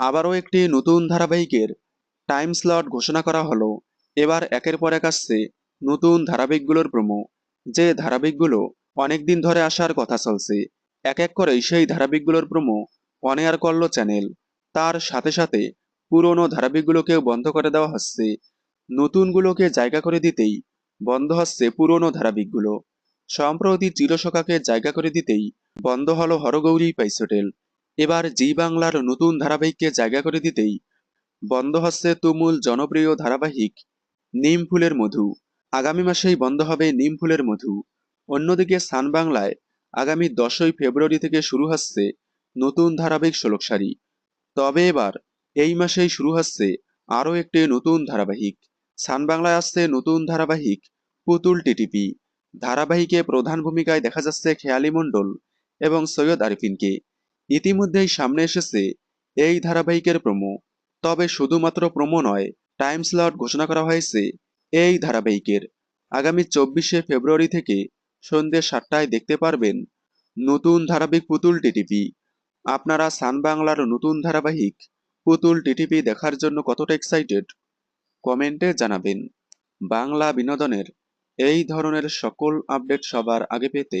আবারও একটি নতুন ধারাবাহিকের টাইম স্লট ঘোষণা করা হলো। এবার একের পর এক আসছে নতুন ধারাবাহিকগুলোর প্রোমো যে ধারাবাহিকগুলো অনেক দিন ধরে আসার কথা চলছে। এক এক করেই সেই ধারাবাহিকগুলোর প্রোমো অন এয়ার করল চ্যানেল তার সাথে সাথে পুরনো ধারাবাহিকগুলোকেও বন্ধ করে দেওয়া হচ্ছে। নতুনগুলোকে জায়গা করে দিতেই বন্ধ হচ্ছে পুরনো ধারাবাহিকগুলো। সম্প্রতি চিরসকাকে জায়গা করে দিতেই বন্ধ হলো হরগৌরী পাইসোটেল এবার জি বাংলার নতুন ধারাবাহিককে জায়গা করে দিতেই বন্ধ হচ্ছে তুমুল জনপ্রিয় ধারাবাহিক নিম ফুলের মধু। আগামী মাসেই বন্ধ হবে নিম ফুলের মধু। অন্যদিকে সান বাংলায় আগামী দশই ফেব্রুয়ারি থেকে শুরু হচ্ছে নতুন ধারাবাহিক ষোলকসারি তবে এবার এই মাসেই শুরু হচ্ছে আরও একটি নতুন ধারাবাহিক। সান বাংলায় আসছে নতুন ধারাবাহিক পুতুল টিটিপি। ধারাবাহিকে প্রধান ভূমিকায় দেখা যাচ্ছে খেয়ালি মণ্ডল এবং সৈয়দ আরিফিনকে। ইতিমধ্যেই সামনে এসেছে এই ধারাবাহিকের প্রোমো তবে শুধুমাত্র প্রোমো নয় টাইম স্লট ঘোষণা করা হয়েছে এই ধারাবাহিকের। আগামী চব্বিশে ফেব্রুয়ারি থেকে সন্ধ্যে সাতটায় দেখতে পারবেন নতুন ধারাবাহিক পুতুল টিটিপি। আপনারা সান বাংলার নতুন ধারাবাহিক পুতুল টিটিপি দেখার জন্য কতটা এক্সাইটেড কমেন্টে জানাবেন। বাংলা বিনোদনের এই ধরনের সকল আপডেট সবার আগে পেতে